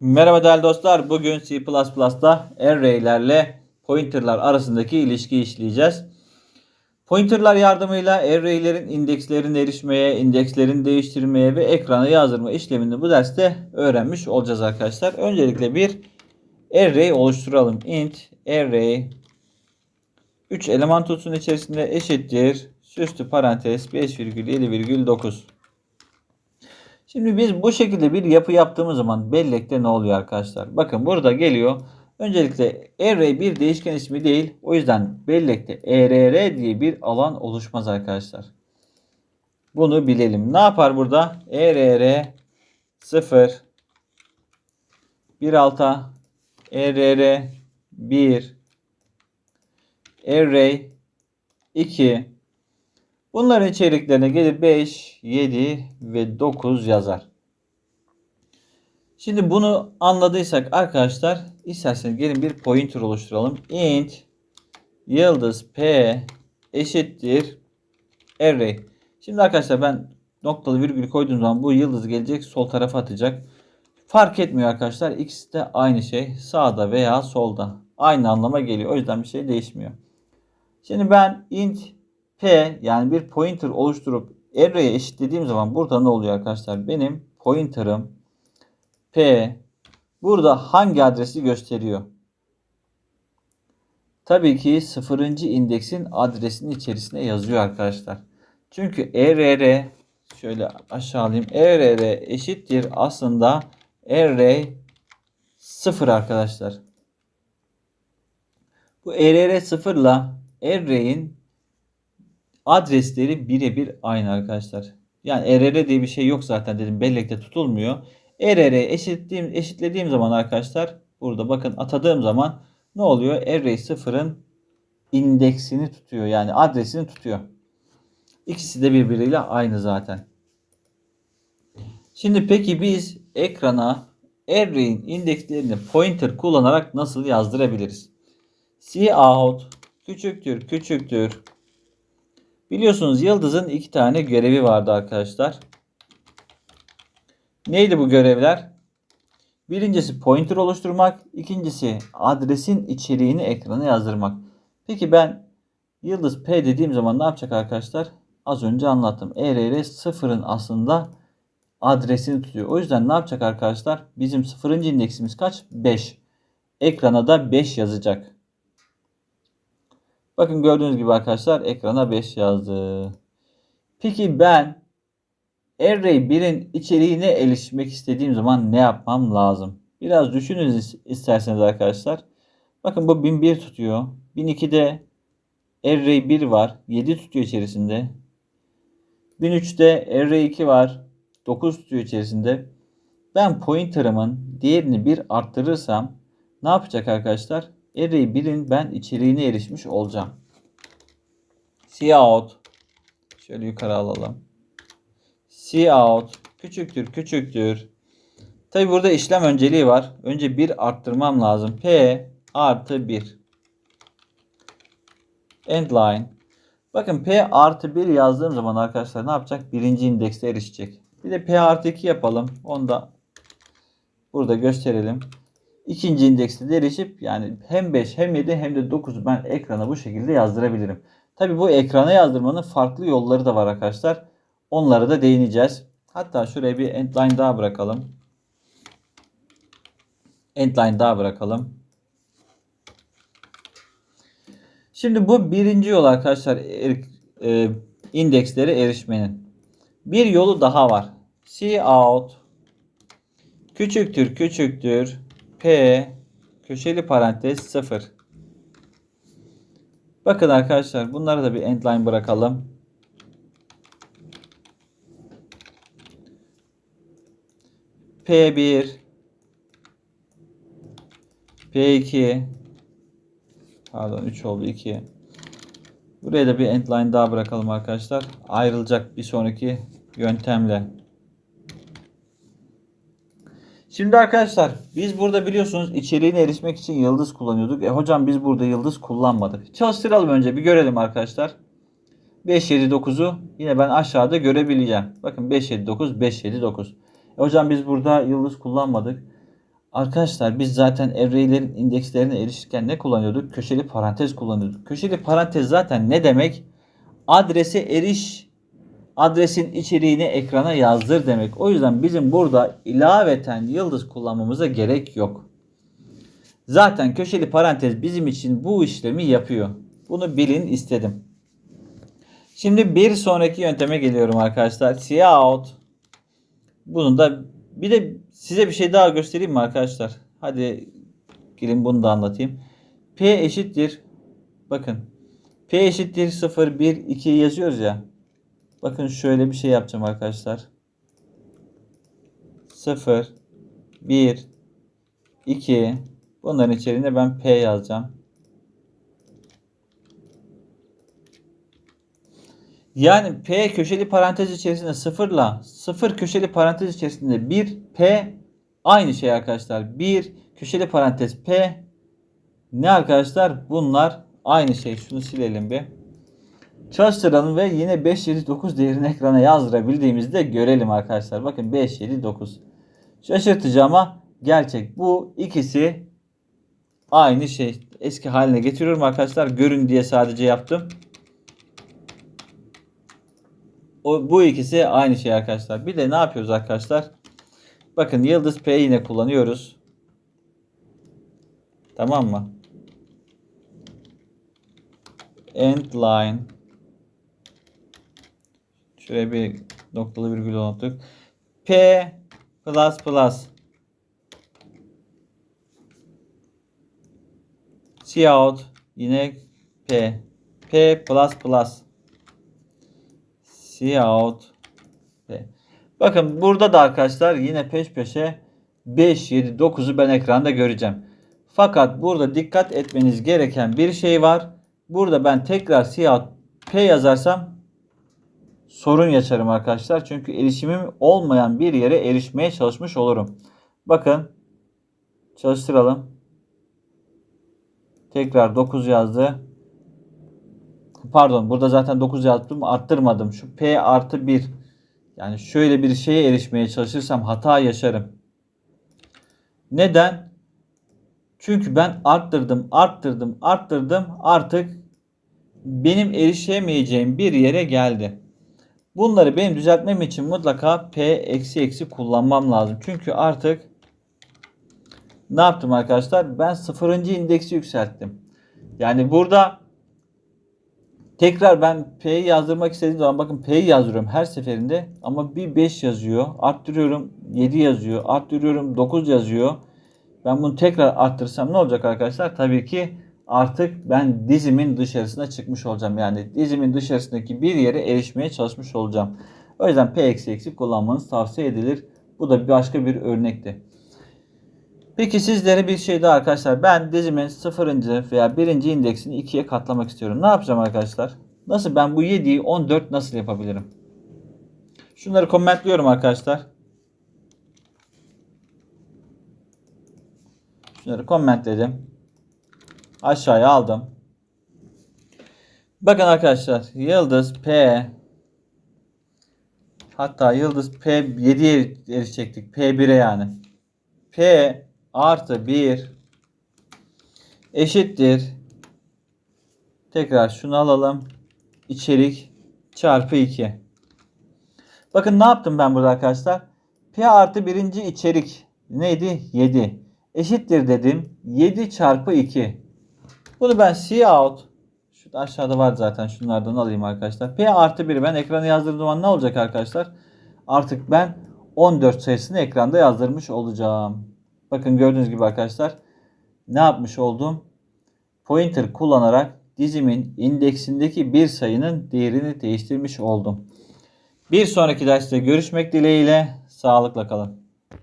Merhaba değerli dostlar. Bugün C++'da array'lerle pointer'lar arasındaki ilişkiyi işleyeceğiz. Pointer'lar yardımıyla array'lerin indekslerine erişmeye, indekslerini değiştirmeye ve ekrana yazdırma işlemini bu derste öğrenmiş olacağız arkadaşlar. Öncelikle bir array oluşturalım. int array 3 eleman tutsun içerisinde eşittir süslü parantez 5,7,9 Şimdi biz bu şekilde bir yapı yaptığımız zaman bellekte ne oluyor arkadaşlar? Bakın burada geliyor. Öncelikle array bir değişken ismi değil. O yüzden bellekte err diye bir alan oluşmaz arkadaşlar. Bunu bilelim. Ne yapar burada? err 0 1 alta err 1 array 2 Bunların içeriklerine gelir 5, 7 ve 9 yazar. Şimdi bunu anladıysak arkadaşlar isterseniz gelin bir pointer oluşturalım. int yıldız p eşittir array. Şimdi arkadaşlar ben noktalı virgül koyduğum zaman bu yıldız gelecek sol tarafa atacak. Fark etmiyor arkadaşlar. İkisi de aynı şey. Sağda veya solda. Aynı anlama geliyor. O yüzden bir şey değişmiyor. Şimdi ben int P yani bir pointer oluşturup array'e eşitlediğim zaman burada ne oluyor arkadaşlar? Benim pointer'ım P burada hangi adresi gösteriyor? Tabii ki 0. indeksin adresinin içerisine yazıyor arkadaşlar. Çünkü err şöyle aşağı alayım. err eşittir aslında array 0 arkadaşlar. Bu err 0 ile array'in adresleri birebir aynı arkadaşlar. Yani err diye bir şey yok zaten dedim. Bellekte tutulmuyor. err eşitlediğim, eşitlediğim zaman arkadaşlar burada bakın atadığım zaman ne oluyor? Array 0'ın indeksini tutuyor. Yani adresini tutuyor. İkisi de birbiriyle aynı zaten. Şimdi peki biz ekrana array'in indekslerini pointer kullanarak nasıl yazdırabiliriz? cout küçüktür küçüktür Biliyorsunuz Yıldız'ın iki tane görevi vardı arkadaşlar. Neydi bu görevler? Birincisi pointer oluşturmak. ikincisi adresin içeriğini ekrana yazdırmak. Peki ben Yıldız P dediğim zaman ne yapacak arkadaşlar? Az önce anlattım. ERR sıfırın aslında adresini tutuyor. O yüzden ne yapacak arkadaşlar? Bizim sıfırıncı indeksimiz kaç? 5. Ekrana da 5 yazacak. Bakın gördüğünüz gibi arkadaşlar ekrana 5 yazdı. Peki ben array 1'in içeriğine erişmek istediğim zaman ne yapmam lazım? Biraz düşünün isterseniz arkadaşlar. Bakın bu 1001 tutuyor. 1002'de array 1 var. 7 tutuyor içerisinde. 1003'te array 2 var. 9 tutuyor içerisinde. Ben pointer'ımın değerini bir arttırırsam ne yapacak arkadaşlar? Array 1'in ben içeriğine erişmiş olacağım. Cout şöyle yukarı alalım. Cout küçüktür küçüktür. Tabi burada işlem önceliği var. Önce 1 arttırmam lazım. P artı 1. Endline. Bakın P artı 1 yazdığım zaman arkadaşlar ne yapacak? Birinci indekste erişecek. Bir de P artı 2 yapalım. Onu da burada gösterelim ikinci indekste de erişip yani hem 5 hem 7 hem de 9'u ben ekrana bu şekilde yazdırabilirim. Tabi bu ekrana yazdırmanın farklı yolları da var arkadaşlar. Onlara da değineceğiz. Hatta şuraya bir endline daha bırakalım. Endline daha bırakalım. Şimdi bu birinci yol arkadaşlar er, e, indekslere erişmenin. Bir yolu daha var. Cout küçüktür küçüktür P köşeli parantez 0. Bakın arkadaşlar bunları da bir endline bırakalım. P1 P2 pardon 3 oldu 2 Buraya da bir endline daha bırakalım arkadaşlar. Ayrılacak bir sonraki yöntemle. Şimdi arkadaşlar biz burada biliyorsunuz içeriğine erişmek için yıldız kullanıyorduk. E hocam biz burada yıldız kullanmadık. Çalıştıralım önce bir görelim arkadaşlar. 5, 7, 9'u yine ben aşağıda görebileceğim. Bakın 5, 7, 9, 5, 7, 9. E hocam biz burada yıldız kullanmadık. Arkadaşlar biz zaten array'lerin indekslerine erişirken ne kullanıyorduk? Köşeli parantez kullanıyorduk. Köşeli parantez zaten ne demek? Adrese eriş, adresin içeriğini ekrana yazdır demek. O yüzden bizim burada ilaveten yıldız kullanmamıza gerek yok. Zaten köşeli parantez bizim için bu işlemi yapıyor. Bunu bilin istedim. Şimdi bir sonraki yönteme geliyorum arkadaşlar. Cout. Bunun da bir de size bir şey daha göstereyim mi arkadaşlar? Hadi gelin bunu da anlatayım. P eşittir. Bakın. P eşittir 0, 1, 2 yazıyoruz ya. Bakın şöyle bir şey yapacağım arkadaşlar. 0, 1, 2. Bunların içerisinde ben P yazacağım. Yani P köşeli parantez içerisinde 0 ile 0 köşeli parantez içerisinde 1 P aynı şey arkadaşlar. 1 köşeli parantez P ne arkadaşlar? Bunlar aynı şey. Şunu silelim bir. Çalıştıralım ve yine 5, 7, 9 değerini ekrana yazdırabildiğimizi de görelim arkadaşlar. Bakın 5, 7, 9. Şaşırtıcı ama gerçek. Bu ikisi aynı şey. Eski haline getiriyorum arkadaşlar. Görün diye sadece yaptım. O, bu ikisi aynı şey arkadaşlar. Bir de ne yapıyoruz arkadaşlar? Bakın yıldız P yine kullanıyoruz. Tamam mı? End line. Şuraya bir noktalı virgül unuttuk. P plus plus. Cout yine P. P plus plus. Cout P. Bakın burada da arkadaşlar yine peş peşe 5, 7, 9'u ben ekranda göreceğim. Fakat burada dikkat etmeniz gereken bir şey var. Burada ben tekrar Cout P yazarsam sorun yaşarım arkadaşlar. Çünkü erişimim olmayan bir yere erişmeye çalışmış olurum. Bakın çalıştıralım. Tekrar 9 yazdı. Pardon burada zaten 9 yazdım arttırmadım. Şu P artı 1 yani şöyle bir şeye erişmeye çalışırsam hata yaşarım. Neden? Çünkü ben arttırdım, arttırdım, arttırdım. Artık benim erişemeyeceğim bir yere geldi. Bunları benim düzeltmem için mutlaka P eksi eksi kullanmam lazım. Çünkü artık ne yaptım arkadaşlar? Ben sıfırıncı indeksi yükselttim. Yani burada tekrar ben P'yi yazdırmak istediğim zaman bakın P'yi yazıyorum her seferinde ama bir 5 yazıyor. Arttırıyorum 7 yazıyor. Arttırıyorum 9 yazıyor. Ben bunu tekrar arttırsam ne olacak arkadaşlar? Tabii ki artık ben dizimin dışarısına çıkmış olacağım. Yani dizimin dışarısındaki bir yere erişmeye çalışmış olacağım. O yüzden P eksi eksi kullanmanız tavsiye edilir. Bu da başka bir örnekti. Peki sizlere bir şey daha arkadaşlar. Ben dizimin 0. veya 1. indeksini 2'ye katlamak istiyorum. Ne yapacağım arkadaşlar? Nasıl ben bu 7'yi 14 nasıl yapabilirim? Şunları komentliyorum arkadaşlar. Şunları komentledim. Aşağıya aldım. Bakın arkadaşlar yıldız P hatta yıldız P7'ye erişecektik. P1'e yani. P artı 1 eşittir. Tekrar şunu alalım. İçerik çarpı 2. Bakın ne yaptım ben burada arkadaşlar? P artı birinci içerik neydi? 7. Eşittir dedim. 7 çarpı 2. Bunu ben cout şu aşağıda var zaten şunlardan alayım arkadaşlar. P artı 1 ben ekrana yazdırdığım zaman ne olacak arkadaşlar? Artık ben 14 sayısını ekranda yazdırmış olacağım. Bakın gördüğünüz gibi arkadaşlar ne yapmış oldum? Pointer kullanarak dizimin indeksindeki bir sayının değerini değiştirmiş oldum. Bir sonraki derste görüşmek dileğiyle sağlıkla kalın.